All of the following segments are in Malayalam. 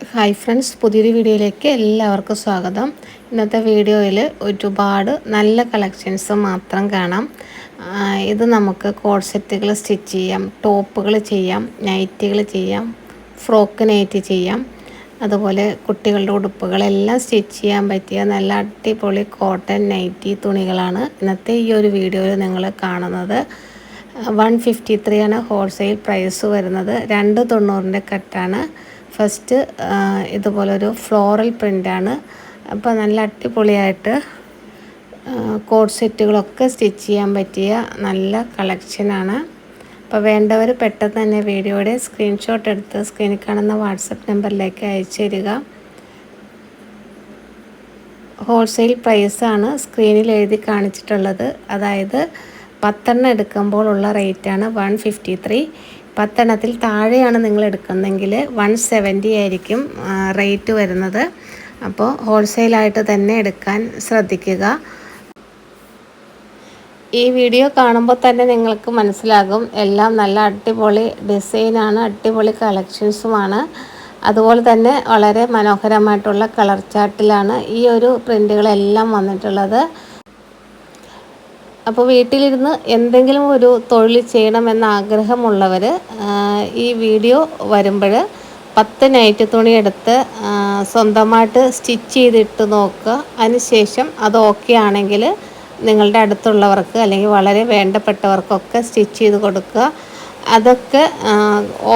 ഹായ് ഫ്രണ്ട്സ് പുതിയൊരു വീഡിയോയിലേക്ക് എല്ലാവർക്കും സ്വാഗതം. ഇന്നത്തെ വീഡിയോയിൽ ഒരുപാട് നല്ല കളക്ഷൻസ് മാത്രം കാണാം. ഇത് നമുക്ക് കോഡ്സെറ്റുകൾ സ്റ്റിച്ച് ചെയ്യാം ടോപ്പുകൾ ചെയ്യാം നൈറ്റികൾ ചെയ്യാം ഫ്രോക്ക് നൈറ്റ് ചെയ്യാം. അതുപോലെ കുട്ടികളുടെ ഉടുപ്പുകളെല്ലാം സ്റ്റിച്ച് ചെയ്യാൻ പറ്റിയ നല്ല അടിപൊളി കോട്ടൺ നൈറ്റി തുണികളാണ് ഇന്നത്തെ ഈ ഒരു വീഡിയോയിൽ നിങ്ങൾ കാണുന്നത്. വൺ ഫിഫ്റ്റി ത്രീ ആണ് ഹോൾസെയിൽ പ്രൈസ് വരുന്നത്. രണ്ട് തൊണ്ണൂറിന്റെ കട്ടാണ് ഫസ്റ്റ് ഇതുപോലൊരു ഫ്ലോറൽ പ്രിന്റാണ് അപ്പോൾ നല്ല അടിപൊളിയായിട്ട് കോഡ് സെറ്റുകളൊക്കെ സ്റ്റിച്ച് ചെയ്യാൻ പറ്റിയ നല്ല കളക്ഷനാണ് അപ്പോൾ വേണ്ടവർ പെട്ടെന്ന് തന്നെ വീഡിയോയുടെ സ്ക്രീൻഷോട്ട് എടുത്ത് സ്ക്രീനിൽ കാണുന്ന വാട്സപ്പ് നമ്പറിലേക്ക് അയച്ചു തരിക. ഹോൾസെയിൽ പ്രൈസാണ് സ്ക്രീനിൽ എഴുതി കാണിച്ചിട്ടുള്ളത്. അതായത് പത്തെണ്ണം എടുക്കുമ്പോൾ ഉള്ള റേറ്റാണ് വൺ ഫിഫ്റ്റി ത്രീ പത്തെണ്ണത്തിൽ താഴെയാണ് നിങ്ങൾ എടുക്കുന്നതെങ്കിൽ വൺ സെവന്റി ആയിരിക്കും റേറ്റ് വരുന്നത്. അപ്പോൾ ഹോൾസെയിലായിട്ട് തന്നെ എടുക്കാൻ ശ്രദ്ധിക്കുക. ഈ വീഡിയോ കാണുമ്പോൾ തന്നെ നിങ്ങൾക്ക് മനസ്സിലാകും. എല്ലാം നല്ല അടിപൊളി ഡിസൈനാണ് അടിപൊളി കളക്ഷൻസുമാണ്. അതുപോലെ തന്നെ വളരെ മനോഹരമായിട്ടുള്ള കളർ ചാർട്ടിലാണ് ഈ ഒരു പ്രിന്റുകളെല്ലാം വന്നിട്ടുള്ളത്. അപ്പോൾ വീട്ടിലിരുന്ന് എന്തെങ്കിലും ഒരു തൊഴിൽ ചെയ്യണമെന്ന ആഗ്രഹമുള്ളവർ ഈ വീഡിയോ വരുമ്പോൾ പത്ത് നൈറ്റ് തുണി എടുത്ത് സ്വന്തമായിട്ട് സ്റ്റിച്ച് ചെയ്തിട്ട് നോക്കുക. അതിനുശേഷം അത് ഓക്കെ ആണെങ്കിൽ നിങ്ങളുടെ അടുത്തുള്ളവർക്ക് അല്ലെങ്കിൽ വളരെ വേണ്ടപ്പെട്ടവർക്കൊക്കെ സ്റ്റിച്ച് ചെയ്ത് കൊടുക്കുക. അതൊക്കെ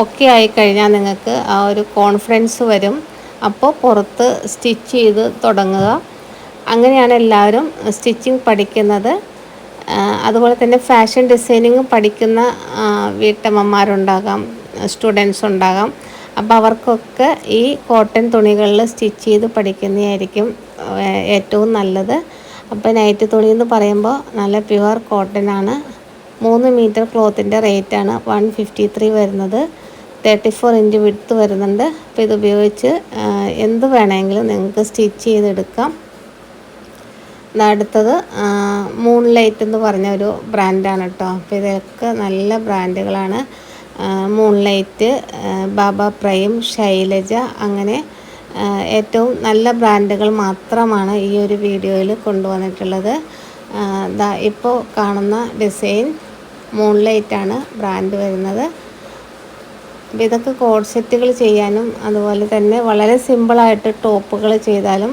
ഓക്കെ ആയിക്കഴിഞ്ഞാൽ നിങ്ങൾക്ക് ആ ഒരു കോൺഫിഡൻസ് വരും. അപ്പോൾ പുറത്ത് സ്റ്റിച്ച് ചെയ്ത് തുടങ്ങുക. അങ്ങനെയാണ് എല്ലാവരും സ്റ്റിച്ചിങ് പഠിക്കുന്നത്. അതുപോലെ തന്നെ ഫാഷൻ ഡിസൈനിങ് പഠിക്കുന്ന വീട്ടമ്മമാരുണ്ടാകാം സ്റ്റുഡൻസ് ഉണ്ടാകാം. അപ്പോൾ അവർക്കൊക്കെ ഈ കോട്ടൺ തുണികളിൽ സ്റ്റിച്ച് ചെയ്ത് പഠിക്കുന്നതായിരിക്കും ഏറ്റവും നല്ലത്. അപ്പോൾ നൈറ്റ് തുണി എന്ന് പറയുമ്പോൾ നല്ല പ്യുവർ കോട്ടൺ ആണ്. മൂന്ന് മീറ്റർ ക്ലോത്തിന്റെ റേറ്റാണ് വൺ ഫിഫ്റ്റി ത്രീ വരുന്നത്. തേർട്ടി ഫോർ ഇഞ്ച് വിടുത്ത് വരുന്നുണ്ട്. അപ്പോൾ ഇത് ഉപയോഗിച്ച് ആ, എന്ത് വേണമെങ്കിലും നിങ്ങൾക്ക് സ്റ്റിച്ച് ചെയ്തെടുക്കാം. അടുത്തത് മൂൺ ലൈറ്റ് എന്ന് പറഞ്ഞ ഒരു ബ്രാൻഡാണ് കേട്ടോ അപ്പോൾ ഇതൊക്കെ നല്ല ബ്രാൻഡുകളാണ് moonlight Baba prime Shailaja അങ്ങനെ ഏറ്റവും നല്ല ബ്രാൻഡുകൾ മാത്രമാണ് ഈ ഒരു വീഡിയോയിൽ കൊണ്ടുവന്നിട്ടുള്ളത്. ദാ ഇപ്പോൾ കാണുന്ന ഡിസൈൻ മൂൺ ലൈറ്റാണ് ബ്രാൻഡ് വരുന്നത്. ഇതൊക്കെ കോഡ് സെറ്റുകൾ ചെയ്യാനും അതുപോലെ തന്നെ വളരെ സിമ്പിളായിട്ട് ടോപ്പുകൾ ചെയ്താലും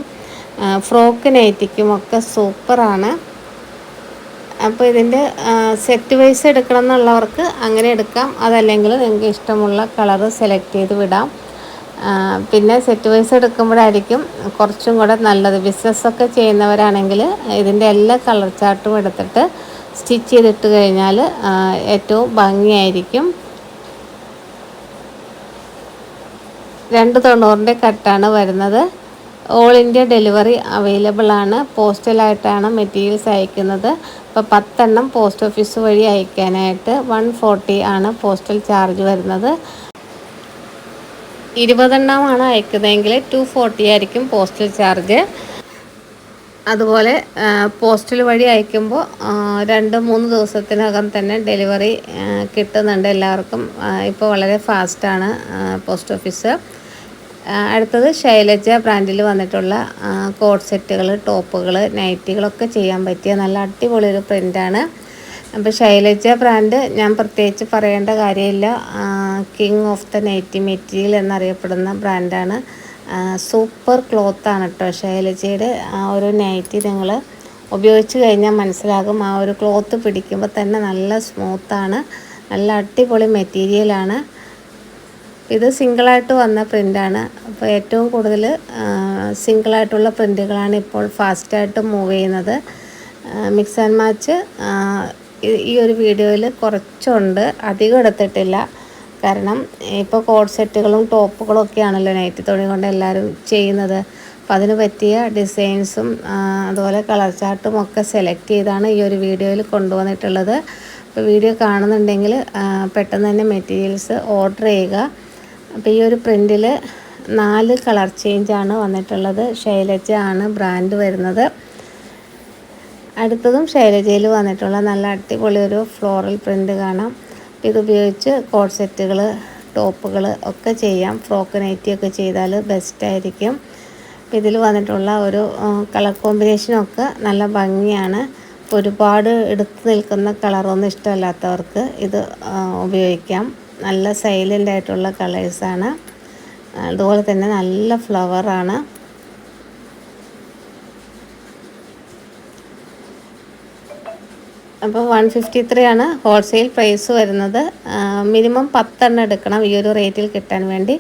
ഫ്രോക്ക് നൈറ്റിക്കും ഒക്കെ സൂപ്പറാണ്. അപ്പോൾ ഇതിന്റെ സെറ്റ് വൈസ് എടുക്കണം എന്നുള്ളവർക്ക് അങ്ങനെ എടുക്കാം. അതല്ലെങ്കിൽ നിങ്ങൾക്ക് ഇഷ്ടമുള്ള കളറ് സെലക്ട് ചെയ്ത് വിടാം. പിന്നെ സെറ്റ് വൈസ് എടുക്കുമ്പോഴായിരിക്കും കുറച്ചും കൂടെ നല്ലത്. ബിസിനസ്സൊക്കെ ചെയ്യുന്നവരാണെങ്കിൽ ഇതിന്റെ എല്ലാ കളർ ചാർട്ടും എടുത്തിട്ട് സ്റ്റിച്ച് ചെയ്തിട്ട് കഴിഞ്ഞാൽ ഏറ്റവും ഭംഗിയായിരിക്കും. രണ്ട് തൊണ്ണൂറിന്റെ കട്ടാണ് വരുന്നത്. ഓൾ ഇന്ത്യ ഡെലിവറി അവൈലബിൾ ആണ്. പോസ്റ്റലായിട്ടാണ് മെറ്റീരിയൽസ് അയക്കുന്നത്. അപ്പോൾ പത്തെണ്ണം പോസ്റ്റ് ഓഫീസ് വഴി അയക്കാനായിട്ട് വൺ ഫോർട്ടി ആണ് പോസ്റ്റൽ ചാർജ് വരുന്നത്. ഇരുപതെണ്ണമാണ് അയക്കുന്നതെങ്കിൽ ടു ഫോർട്ടി ആയിരിക്കും പോസ്റ്റൽ ചാർജ് അതുപോലെ പോസ്റ്റൽ വഴി അയക്കുമ്പോൾ രണ്ട് മൂന്ന് ദിവസത്തിനകം തന്നെ ഡെലിവറി കിട്ടുന്നുണ്ട് എല്ലാവർക്കും. ഇപ്പോൾ വളരെ ഫാസ്റ്റാണ് പോസ്റ്റ് ഓഫീസ് അടുത്തത് ശൈലജ ബ്രാൻഡിൽ വന്നിട്ടുള്ള കോഡ് സെറ്റുകൾ ടോപ്പുകൾ നൈറ്റികളൊക്കെ ചെയ്യാൻ പറ്റിയ നല്ല അടിപൊളി ഒരു പ്രിന്റാണ് അപ്പോൾ ശൈലജ ബ്രാൻഡ് ഞാൻ പ്രത്യേകിച്ച് പറയേണ്ട കാര്യമില്ല. King of the nighty material എന്നറിയപ്പെടുന്ന ബ്രാൻഡാണ്. സൂപ്പർ ക്ലോത്താണ് കേട്ടോ ശൈലജയുടെ ആ ഒരു നൈറ്റി നിങ്ങൾ ഉപയോഗിച്ച് കഴിഞ്ഞാൽ മനസ്സിലാകും. ആ ഒരു ക്ലോത്ത് പിടിക്കുമ്പോൾ തന്നെ നല്ല സ്മൂത്താണ്. നല്ല അടിപൊളി മെറ്റീരിയലാണ്. ഇത് സിംഗിളായിട്ട് വന്ന പ്രിന്റാണ് അപ്പോൾ ഏറ്റവും കൂടുതൽ സിംഗിളായിട്ടുള്ള പ്രിന്റുകളാണ് ഇപ്പോൾ ഫാസ്റ്റായിട്ട് മൂവ് ചെയ്യുന്നത്. മിക്സ് ആൻഡ് മാച്ച് ഈ ഒരു വീഡിയോയിൽ കുറച്ചുണ്ട്. അധികം എടുത്തിട്ടില്ല. കാരണം ഇപ്പോൾ കോഡ് സെറ്റുകളും ടോപ്പുകളും ഒക്കെ ആണല്ലോ നൈറ്റ് തുണി കൊണ്ട് എല്ലാവരും ചെയ്യുന്നത്. അപ്പം അതിന് പറ്റിയ ഡിസൈൻസും അതുപോലെ കളർ ചാർട്ടും ഒക്കെ സെലക്ട് ചെയ്താണ് ഈ ഒരു വീഡിയോയിൽ കൊണ്ടുവന്നിട്ടുള്ളത്. അപ്പോൾ വീഡിയോ കാണുന്നുണ്ടെങ്കിൽ പെട്ടെന്ന് തന്നെ മെറ്റീരിയൽസ് ഓർഡർ ചെയ്യുക. അപ്പോൾ ഈ ഒരു പ്രിന്റിൽ നാല് കളർ ചേഞ്ചാണ് വന്നിട്ടുള്ളത്. ശൈലജ ആണ് ബ്രാൻഡ് വരുന്നത്. അടുത്തതും ശൈലജയിൽ വന്നിട്ടുള്ള നല്ല അടിപൊളി ഒരു ഫ്ലോറൽ പ്രിന്റ് കാണാം. ഇത് ഇതുപയോഗിച്ച് കോഡ് സെറ്റുകൾ ടോപ്പുകൾ ഒക്കെ ചെയ്യാം. ഫ്രോക്ക് നൈറ്റി ഒക്കെ ചെയ്താൽ ബെസ്റ്റായിരിക്കും അപ്പോൾ ഇതിൽ വന്നിട്ടുള്ള ഒരു കളർ കോമ്പിനേഷനൊക്കെ നല്ല ഭംഗിയാണ്. ഒരുപാട് എടുത്തു നിൽക്കുന്ന കളറൊന്നും ഇഷ്ടമല്ലാത്തവർക്ക് ഇത് ഉപയോഗിക്കാം. നല്ല സൈലന്റ് ആയിട്ടുള്ള കളേഴ്സാണ് അതുപോലെ തന്നെ നല്ല ഫ്ലവറാണ് അപ്പോൾ വൺ ഫിഫ്റ്റി ത്രീ ആണ് ഹോൾസെയിൽ പ്രൈസ് വരുന്നത്. മിനിമം പത്തെണ്ണം എടുക്കണം ഈ ഒരു റേറ്റിൽ കിട്ടാൻ വേണ്ടി.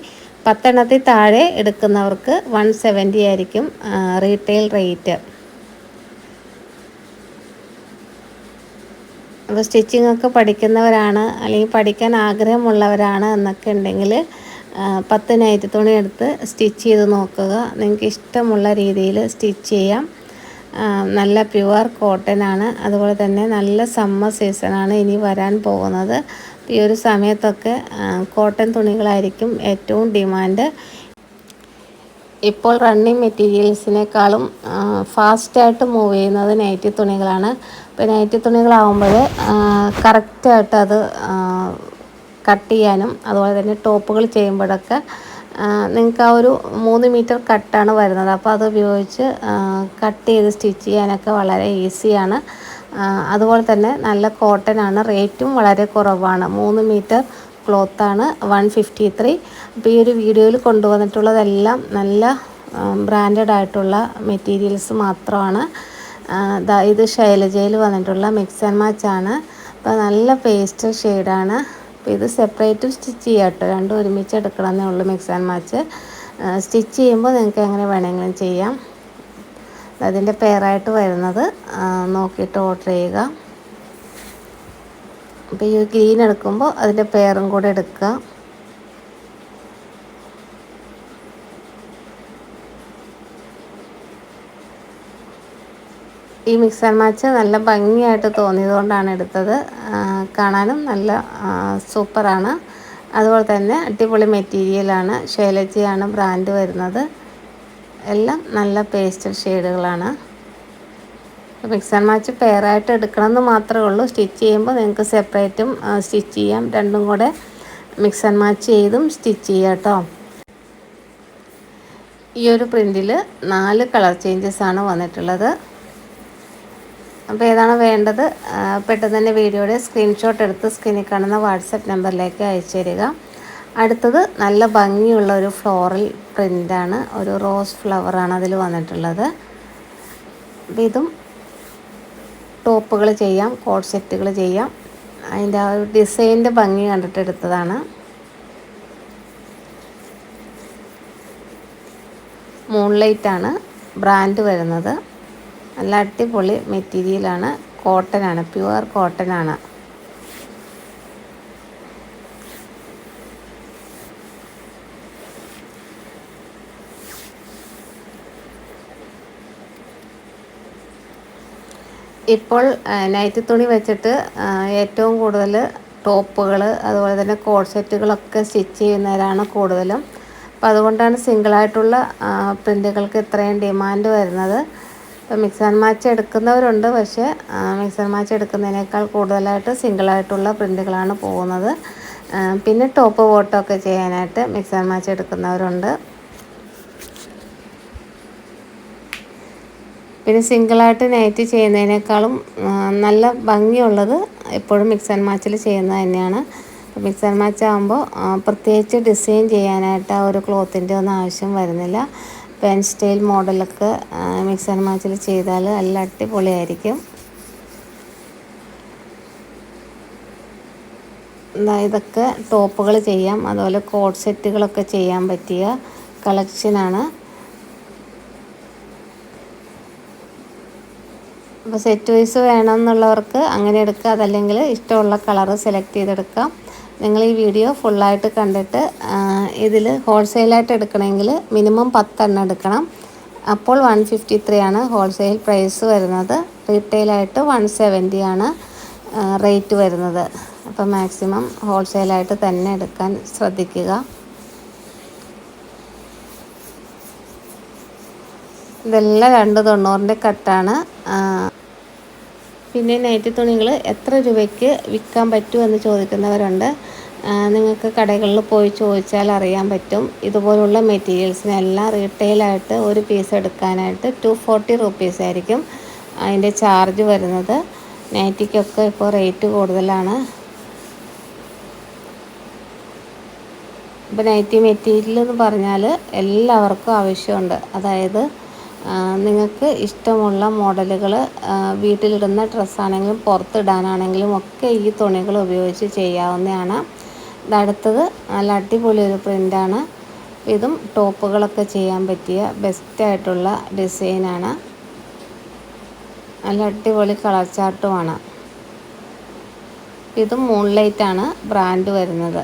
പത്തെണ്ണത്തിൽ താഴെ എടുക്കുന്നവർക്ക് വൺ സെവന്റി ആയിരിക്കും റീറ്റെയിൽ റേറ്റ് അപ്പോൾ സ്റ്റിച്ചിങ് ഒക്കെ പഠിക്കുന്നവരാണ് അല്ലെങ്കിൽ പഠിക്കാൻ ആഗ്രഹമുള്ളവരാണ് എന്നൊക്കെ ഉണ്ടെങ്കിൽ പത്ത് നൈറ്റ് തുണി എടുത്ത് സ്റ്റിച്ച് ചെയ്ത് നോക്കുക. നിങ്ങൾക്ക് ഇഷ്ടമുള്ള രീതിയിൽ സ്റ്റിച്ച് ചെയ്യാം. നല്ല പ്യുവർ കോട്ടൺ ആണ്. അതുപോലെ തന്നെ നല്ല സമ്മർ സീസണാണ് ഇനി വരാൻ പോകുന്നത്. ഈ ഒരു സമയത്തൊക്കെ കോട്ടൺ തുണികളായിരിക്കും ഏറ്റവും ഡിമാൻഡ്. ഇപ്പോൾ റണ്ണിങ് മെറ്റീരിയൽസിനേക്കാളും ഫാസ്റ്റായിട്ട് മൂവ് ചെയ്യുന്നത് നൈറ്റി തുണികളാണ്. ഇപ്പോൾ നൈറ്റി തുണികളാവുമ്പോൾ കറക്റ്റായിട്ട് അത് കട്ട് ചെയ്യാനും അതുപോലെ തന്നെ ടോപ്പുകൾ ചെയ്യുമ്പോഴൊക്കെ നിങ്ങൾക്ക് ആ ഒരു മൂന്ന് മീറ്റർ കട്ടാണ് വരുന്നത്. അപ്പോൾ അത് ഉപയോഗിച്ച് കട്ട് ചെയ്ത് സ്റ്റിച്ച് ചെയ്യാനൊക്കെ വളരെ ഈസിയാണ് അതുപോലെ തന്നെ നല്ല കോട്ടൺ ആണ്. റേറ്റും വളരെ കുറവാണ്. മൂന്ന് മീറ്റർ ക്ലോത്താണ് വൺ ഫിഫ്റ്റി ത്രീ അപ്പോൾ ഈ ഒരു വീഡിയോയിൽ കൊണ്ടുവന്നിട്ടുള്ളതെല്ലാം നല്ല ബ്രാൻഡഡ് ആയിട്ടുള്ള മെറ്റീരിയൽസ് മാത്രമാണ്. ഇത് ശൈലജയിൽ വന്നിട്ടുള്ള മിക്സ് ആൻഡ് മാച്ച് ആണ്. അപ്പോൾ നല്ല പേസ്റ്റ് ഷെയ്ഡാണ് അപ്പോൾ ഇത് സെപ്പറേറ്റ് സ്റ്റിച്ച് ചെയ്യാം കേട്ടോ രണ്ടും ഒരുമിച്ച് എടുക്കണമെന്നേ ഉള്ളൂ മിക്സ് ആൻഡ് മാച്ച് സ്റ്റിച്ച് ചെയ്യുമ്പോൾ നിങ്ങൾക്ക് എങ്ങനെ വേണമെങ്കിലും ചെയ്യാം. അതിന്റെ പെയറായിട്ട് വരുന്നത് നോക്കിയിട്ട് ഓർഡർ ചെയ്യുക. അപ്പോൾ ഈ ഗ്രീൻ എടുക്കുമ്പോൾ അതിന്റെ പെയറും കൂടെ എടുക്കുക. ഈ മിക്സർ മാച്ച് നല്ല ഭംഗിയായിട്ട് തോന്നിയതുകൊണ്ടാണ് എടുത്തത്. കാണാനും നല്ല സൂപ്പറാണ്. അതുപോലെ തന്നെ അടിപൊളി മെറ്റീരിയലാണ് ശൈലജയാണ് ബ്രാൻഡ് വരുന്നത്. എല്ലാം നല്ല പേസ്റ്റൽ ഷെയ്ഡുകളാണ് മിക്സർ മാച്ച് പെയറായിട്ട് എടുക്കണമെന്ന് മാത്രമേ ഉള്ളൂ. സ്റ്റിച്ച് ചെയ്യുമ്പോൾ നിങ്ങൾക്ക് സെപ്പറേറ്റും സ്റ്റിച്ച് ചെയ്യാം. രണ്ടും കൂടെ ആൻഡ് മാച്ച് ചെയ്തും സ്റ്റിച്ച് ചെയ്യാം കേട്ടോ. ഈ ഒരു പ്രിന്റിൽ നാല് കളർ ചേഞ്ചസ് ആണ് വന്നിട്ടുള്ളത്. അപ്പോൾ ഏതാണ് വേണ്ടത്? പെട്ടെന്ന് തന്നെ വീഡിയോയുടെ സ്ക്രീൻഷോട്ട് എടുത്ത് സ്ക്രീനിൽ കാണുന്ന വാട്സപ്പ് നമ്പറിലേക്ക് അയച്ചു തരിക. അടുത്തത് നല്ല ഭംഗിയുള്ള ഒരു ഫ്ലോറൽ പ്രിന്റാണ് ഒരു റോസ് ഫ്ലവറാണ് അതിൽ വന്നിട്ടുള്ളത്. അപ്പം ഇതും ടോപ്പുകൾ ചെയ്യാം കോട്ട് സെറ്റുകൾ ചെയ്യാം. അതിന്റെ ആ ഒരു ഡിസൈന്റെ ഭംഗി കണ്ടിട്ട് എടുത്തതാണ്. മൂൺലൈറ്റാണ് ബ്രാൻഡ് വരുന്നത്. നല്ല അടിപൊളി മെറ്റീരിയലാണ്. കോട്ടനാണ് പ്യുവർ കോട്ടനാണ്. ഇപ്പോൾ നൈറ്റ് തുണി വെച്ചിട്ട് ഏറ്റവും കൂടുതൽ ടോപ്പുകൾ അതുപോലെ തന്നെ കോഡ് സെറ്റുകളൊക്കെ സ്റ്റിച്ച് ചെയ്യുന്നവരാണ് കൂടുതലും. അപ്പോൾ അതുകൊണ്ടാണ് സിംഗിളായിട്ടുള്ള പ്രിന്റുകൾക്ക് ഇത്രയും ഡിമാൻഡ് വരുന്നത്. ഇപ്പോൾ മിക്സ് ആൻഡ് മാച്ച് എടുക്കുന്നവരുണ്ട് പക്ഷേ മിക്സ് ആൻഡ് മാച്ച് എടുക്കുന്നതിനേക്കാൾ കൂടുതലായിട്ട് സിംഗിളായിട്ടുള്ള പ്രിന്റുകളാണ് പോകുന്നത്. പിന്നെ ടോപ്പ് വോട്ടൊക്കെ ചെയ്യാനായിട്ട് മിക്സ് ആൻഡ് മാച്ച് എടുക്കുന്നവരുണ്ട്. പിന്നെ സിംഗിളായിട്ട് നൈറ്റ് ചെയ്യുന്നതിനേക്കാളും നല്ല ഭംഗിയുള്ളത് എപ്പോഴും മിക്സ് ആൻഡ് മാച്ചിൽ ചെയ്യുന്നത് തന്നെയാണ്. മിക്സ് ആൻഡ് മാച്ച് ആകുമ്പോൾ പ്രത്യേകിച്ച് ഡിസൈൻ ചെയ്യാനായിട്ട് ആ ഒരു ക്ലോത്തിന്റെ ഒന്നും ആവശ്യം വരുന്നില്ല. പെൻ സ്റ്റൈൽ മോഡലൊക്കെ മിക്സ് ആൻഡ് മാച്ചിൽ ചെയ്താൽ നല്ല അടിപൊളിയായിരിക്കും. ഇതൊക്കെ ടോപ്പുകൾ ചെയ്യാം. അതുപോലെ കോഡ് സെറ്റുകളൊക്കെ ചെയ്യാൻ പറ്റിയ കളക്ഷനാണ് അപ്പോൾ സെറ്റ് വൈസ് വേണമെന്നുള്ളവർക്ക് അങ്ങനെ എടുക്കുക അതല്ലെങ്കിൽ ഇഷ്ടമുള്ള കളറ് സെലക്ട് ചെയ്തെടുക്കാം. നിങ്ങൾ ഈ വീഡിയോ ഫുള്ളായിട്ട് കണ്ടിട്ട് ഇതിൽ ഹോൾസെയിലായിട്ട് എടുക്കണമെങ്കിൽ മിനിമം പത്തെണ്ണം എടുക്കണം. അപ്പോൾ വൺ ഫിഫ്റ്റി ത്രീ ആണ് ഹോൾസെയിൽ പ്രൈസ് വരുന്നത്. റീറ്റെയിലായിട്ട് വൺ സെവന്റി ആണ് റേറ്റ് വരുന്നത്. അപ്പോൾ മാക്സിമം ഹോൾസെയിലായിട്ട് തന്നെ എടുക്കാൻ ശ്രദ്ധിക്കുക. ഇതെല്ലാം രണ്ട് തൊണ്ണൂറിന്റെ കട്ടാണ് പിന്നെ നൈറ്റി തുണികൾ എത്ര രൂപയ്ക്ക് വിൽക്കാൻ പറ്റുമെന്ന് ചോദിക്കുന്നവരുണ്ട്. നിങ്ങൾക്ക് കടകളിൽ പോയി ചോദിച്ചാൽ അറിയാൻ പറ്റും. ഇതുപോലുള്ള മെറ്റീരിയൽസിനെല്ലാം റീറ്റെയിലായിട്ട് ഒരു പീസ് എടുക്കാനായിട്ട് ടു ഫോർട്ടി റുപ്പീസ് ആയിരിക്കും അതിന്റെ ചാർജ് വരുന്നത്. നൈറ്റിക്കൊക്കെ ഇപ്പോൾ റേറ്റ് കൂടുതലാണ്. ഇപ്പോൾ നൈറ്റി മെറ്റീരിയൽ എന്ന് പറഞ്ഞാൽ എല്ലാവർക്കും ആവശ്യമുണ്ട്. അതായത് നിങ്ങൾക്ക് ഇഷ്ടമുള്ള മോഡലുകൾ വീട്ടിലിടുന്ന ഡ്രസ്സാണെങ്കിലും പുറത്തിടാനാണെങ്കിലും ഒക്കെ ഈ തുണികൾ ഉപയോഗിച്ച് ചെയ്യാവുന്നതാണ്. ഇതടുത്തത് നല്ല അടിപൊളി ഒരു പ്രിന്റാണ് ഇതും ടോപ്പുകളൊക്കെ ചെയ്യാൻ പറ്റിയ ബെസ്റ്റായിട്ടുള്ള ഡിസൈനാണ് നല്ല അടിപൊളി കളർ ചാർട്ടുമാണ് ഇതും മൂൺലൈറ്റാണ് ബ്രാൻഡ് വരുന്നത്.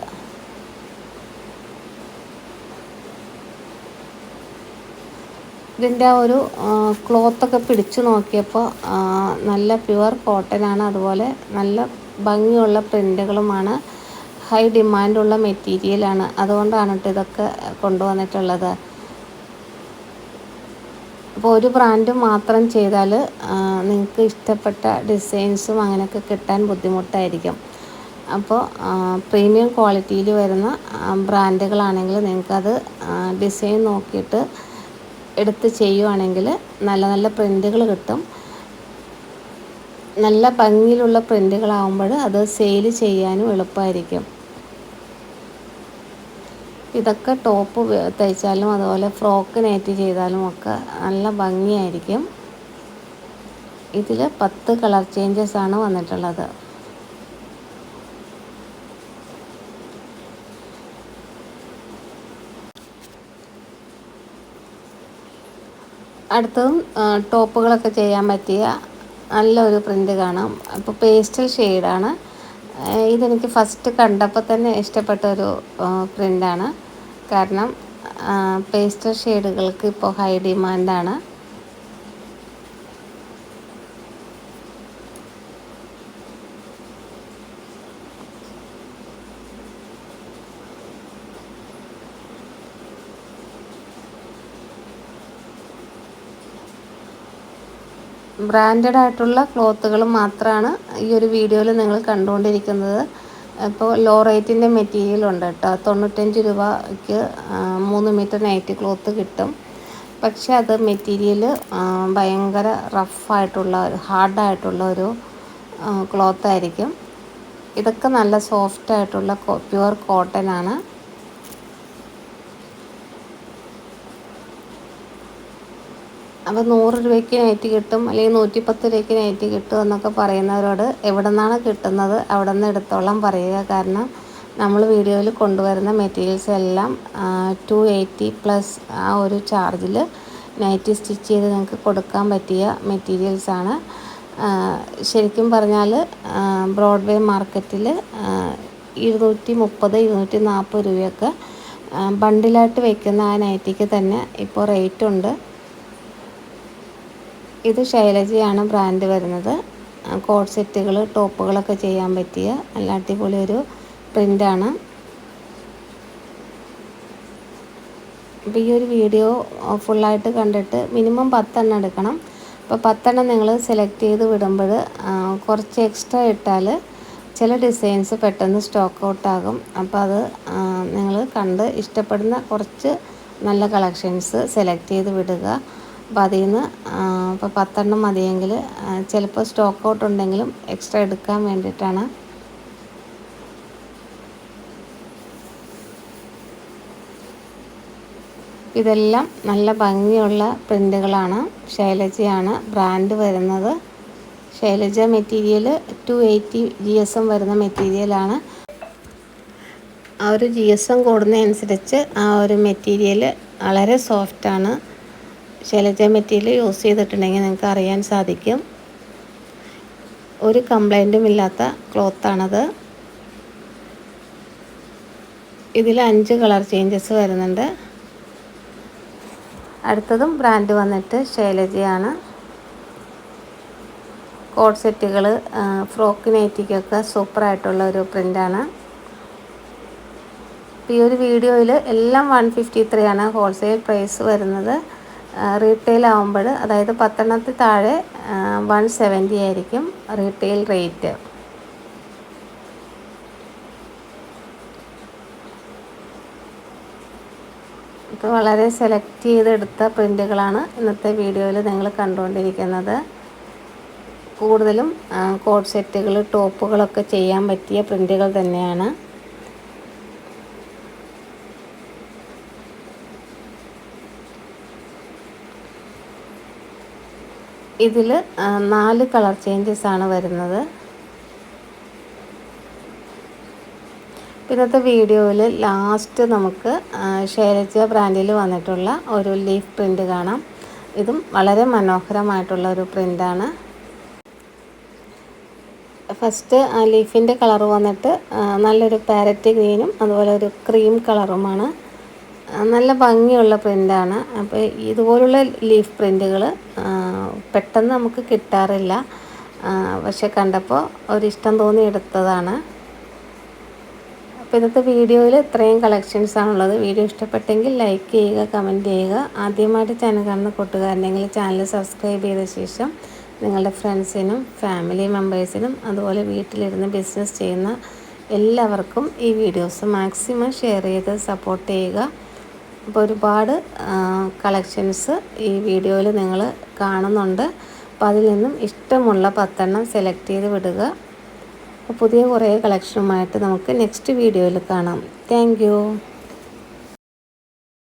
ഇതിന്റെ ഒരു ക്ലോത്തൊക്കെ പിടിച്ചു നോക്കിയപ്പോൾ നല്ല പ്യുവർ കോട്ടനാണ് അതുപോലെ നല്ല ഭംഗിയുള്ള പ്രിന്റുകളുമാണ് ഹൈ ഡിമാൻഡുള്ള മെറ്റീരിയലാണ് അതുകൊണ്ടാണ് കേട്ടോ ഇതൊക്കെ കൊണ്ടുവന്നിട്ടുള്ളത്. അപ്പോൾ ഒരു ബ്രാൻഡ് മാത്രം ചെയ്താൽ നിങ്ങൾക്ക് ഇഷ്ടപ്പെട്ട ഡിസൈൻസും അങ്ങനെയൊക്കെ കിട്ടാൻ ബുദ്ധിമുട്ടായിരിക്കും. അപ്പോൾ പ്രീമിയം ക്വാളിറ്റിയിൽ വരുന്ന ബ്രാൻഡുകളാണെങ്കിൽ നിങ്ങൾക്കത് ഡിസൈൻ നോക്കിയിട്ട് എടുത്ത് ചെയ്യുവാണെങ്കിൽ നല്ല നല്ല പ്രിന്റുകൾ കിട്ടും. നല്ല ഭംഗിയിലുള്ള പ്രിന്റുകളാവുമ്പോൾ അത് സെയിൽ ചെയ്യാനും എളുപ്പമായിരിക്കും. ഇതൊക്കെ ടോപ്പ് തയ്ച്ചാലും അതുപോലെ ഫ്രോക്ക് നെറ്റ് ചെയ്താലും ഒക്കെ നല്ല ഭംഗിയായിരിക്കും. ഇതിൽ പത്ത് കളർ ചേഞ്ചസ് ആണ് വന്നിട്ടുള്ളത്. അടുത്തതും ടോപ്പുകളൊക്കെ ചെയ്യാൻ പറ്റിയ നല്ലൊരു പ്രിന്റ് കാണാം. അപ്പോൾ പേസ്റ്റൽ ഷെയ്ഡാണ്. ഇതെനിക്ക് ഫസ്റ്റ് കണ്ടപ്പോൾ തന്നെ ഇഷ്ടപ്പെട്ട ഒരു പ്രിന്റാണ് കാരണം പേസ്റ്റൽ ഷെയ്ഡുകൾക്ക് ഇപ്പോൾ ഹൈ ഡിമാൻഡാണ്. ബ്രാൻഡഡ് ആയിട്ടുള്ള ക്ലോത്തുകൾ മാത്രമാണ് ഈ ഒരു വീഡിയോയിൽ നിങ്ങൾ കണ്ടുകൊണ്ടിരിക്കുന്നത്. ഇപ്പോൾ ലോ റേറ്റിന്റെ മെറ്റീരിയൽ ഉണ്ട് കേട്ടോ. തൊണ്ണൂറ്റഞ്ച് രൂപയ്ക്ക് മൂന്ന് മീറ്റർ നൈറ്റ് ക്ലോത്ത് കിട്ടും. പക്ഷേ അത് മെറ്റീരിയൽ ഭയങ്കര റഫായിട്ടുള്ള ഒരു ഹാർഡായിട്ടുള്ള ഒരു ക്ലോത്ത് ആയിരിക്കും ഇതൊക്കെ നല്ല സോഫ്റ്റ് ആയിട്ടുള്ള പ്യുവർ കോട്ടൺ ആണ് അപ്പോൾ നൂറ് രൂപയ്ക്ക് നൈറ്റി കിട്ടും അല്ലെങ്കിൽ നൂറ്റിപ്പത്ത് രൂപയ്ക്ക് നൈറ്റി കിട്ടും എന്നൊക്കെ പറയുന്നവരോട് എവിടെ നിന്നാണ് കിട്ടുന്നത് അവിടെ നിന്ന് എടുത്തോളം പറയുക. കാരണം നമ്മൾ വീഡിയോയിൽ കൊണ്ടുവരുന്ന മെറ്റീരിയൽസ് എല്ലാം ടു എയ്റ്റി പ്ലസ് ആ ഒരു ചാർജിൽ നൈറ്റി സ്റ്റിച്ച് ചെയ്ത് നിങ്ങൾക്ക് കൊടുക്കാൻ പറ്റിയ മെറ്റീരിയൽസാണ് ശരിക്കും പറഞ്ഞാൽ ബ്രോഡ്വേ മാർക്കറ്റിൽ ഇരുന്നൂറ്റി മുപ്പത് ഇരുന്നൂറ്റി നാൽപ്പത് രൂപയൊക്കെ ബണ്ടിലായിട്ട് വയ്ക്കുന്ന ആ നൈറ്റിക്ക് തന്നെ ഇപ്പോൾ റേറ്റ് ഉണ്ട്. ഇത് ശൈലജയാണ് ബ്രാൻഡ് വരുന്നത്. കോഡ് സെറ്റുകൾ ടോപ്പുകളൊക്കെ ചെയ്യാൻ പറ്റിയ നല്ല അടിപൊളി ഒരു പ്രിന്റാണ് അപ്പോൾ ഈ ഒരു വീഡിയോ ഫുള്ളായിട്ട് കണ്ടിട്ട് മിനിമം പത്തെണ്ണം എടുക്കണം. അപ്പോൾ പത്തെണ്ണം നിങ്ങൾ സെലക്ട് ചെയ്ത് വിടുമ്പോൾ കുറച്ച് എക്സ്ട്രാ ഇട്ടാൽ ചില ഡിസൈൻസ് പെട്ടെന്ന് സ്റ്റോക്ക് ഔട്ടാകും അപ്പോൾ അത് നിങ്ങൾ കണ്ട് ഇഷ്ടപ്പെടുന്ന കുറച്ച് നല്ല കളക്ഷൻസ് സെലക്ട് ചെയ്ത് വിടുക. അപ്പോൾ അതിൽ നിന്ന് ഇപ്പോൾ പത്തെണ്ണം മതിയെങ്കിൽ ചിലപ്പോൾ സ്റ്റോക്ക് ഔട്ട് ഉണ്ടെങ്കിലും എക്സ്ട്രാ എടുക്കാൻ വേണ്ടിയിട്ടാണ് ഇതെല്ലാം നല്ല ഭംഗിയുള്ള പ്രിന്റുകളാണ് ശൈലജയാണ് ബ്രാൻഡ് വരുന്നത്. Shailaja material two eighty G S M വരുന്ന മെറ്റീരിയലാണ്. ആ ഒരു ജി എസ് എം കൂടുന്നതനുസരിച്ച് ആ ഒരു മെറ്റീരിയൽ വളരെ സോഫ്റ്റാണ്. ശൈലജ മെറ്റീരിയൽ യൂസ് ചെയ്തിട്ടുണ്ടെങ്കിൽ നിങ്ങൾക്ക് അറിയാൻ സാധിക്കും. ഒരു കംപ്ലൈന്റും ഇല്ലാത്ത ക്ലോത്താണത് ഇതിൽ അഞ്ച് കളർ ചേഞ്ചസ് വരുന്നുണ്ട്. അടുത്തതും ബ്രാൻഡ് വന്നിട്ട് ശൈലജയാണ്. കോഡ് സെറ്റുകൾ ഫ്രോക്ക് നൈറ്റിക്കൊക്കെ സൂപ്പറായിട്ടുള്ള ഒരു പ്രിന്റാണ് ഈ ഒരു വീഡിയോയിൽ എല്ലാം വൺ ഫിഫ്റ്റി ത്രീ ആണ് ഹോൾസെയിൽ പ്രൈസ് വരുന്നത്. റീറ്റെയിൽ ആകുമ്പോൾ അതായത് പത്തെണ്ണത്തിൽ താഴെ വൺ സെവന്റി ആയിരിക്കും റീറ്റെയിൽ റേറ്റ് ഇപ്പോൾ വളരെ സെലക്ട് ചെയ്തെടുത്ത പ്രിന്റുകളാണ് ഇന്നത്തെ വീഡിയോയിൽ നിങ്ങൾ കണ്ടുകൊണ്ടിരിക്കുന്നത്. കൂടുതലും കോഡ് സെറ്റുകൾ ടോപ്പുകളൊക്കെ ചെയ്യാൻ പറ്റിയ പ്രിന്റുകൾ തന്നെയാണ്. ഇതിൽ നാല് കളർ ചേഞ്ചസ് ആണ് വരുന്നത്. ഇന്നത്തെ വീഡിയോയിൽ ലാസ്റ്റ് നമുക്ക് ശൈലജ ബ്രാൻഡിൽ വന്നിട്ടുള്ള ഒരു ലീഫ് പ്രിന്റ് കാണാം. ഇതും വളരെ മനോഹരമായിട്ടുള്ള ഒരു പ്രിന്റാണ് ഫസ്റ്റ് ലീഫിന്റെ കളർ വന്നിട്ട് നല്ലൊരു പാരറ്റ് ഗ്രീനും അതുപോലെ ഒരു ക്രീം കളറുമാണ്. നല്ല ഭംഗിയുള്ള പ്രിന്റാണ് അപ്പോൾ ഇതുപോലുള്ള ലീഫ് പ്രിന്റുകൾ പെട്ടെന്ന് നമുക്ക് കിട്ടാറില്ല. പക്ഷെ കണ്ടപ്പോൾ ഒരിഷ്ടം തോന്നി എടുത്തതാണ്. അപ്പോൾ ഇന്നത്തെ വീഡിയോയിൽ ഇത്രയും കളക്ഷൻസ് ആണുള്ളത്. വീഡിയോ ഇഷ്ടപ്പെട്ടെങ്കിൽ ലൈക്ക് ചെയ്യുക കമന്റ് ചെയ്യുക. ആദ്യമായിട്ട് ചാനൽ കാണുന്ന കൂട്ടുകാരനെങ്കിൽ ചാനൽ സബ്സ്ക്രൈബ് ചെയ്ത ശേഷം നിങ്ങളുടെ ഫ്രണ്ട്സിനും ഫാമിലി മെമ്പേഴ്സിനും അതുപോലെ വീട്ടിലിരുന്ന് ബിസിനസ് ചെയ്യുന്ന എല്ലാവർക്കും ഈ വീഡിയോസ് മാക്സിമം ഷെയർ ചെയ്ത് സപ്പോർട്ട് ചെയ്യുക. അപ്പോൾ ഒരുപാട് കളക്ഷൻസ് ഈ വീഡിയോയിൽ നിങ്ങൾ കാണുന്നുണ്ട്. അപ്പോൾ അതിൽ നിന്നും ഇഷ്ടമുള്ള പത്തെണ്ണം സെലക്ട് ചെയ്ത് വിടുക. അപ്പോൾ പുതിയ കുറേ കളക്ഷനുമായിട്ട് നമുക്ക് നെക്സ്റ്റ് വീഡിയോയിൽ കാണാം. താങ്ക്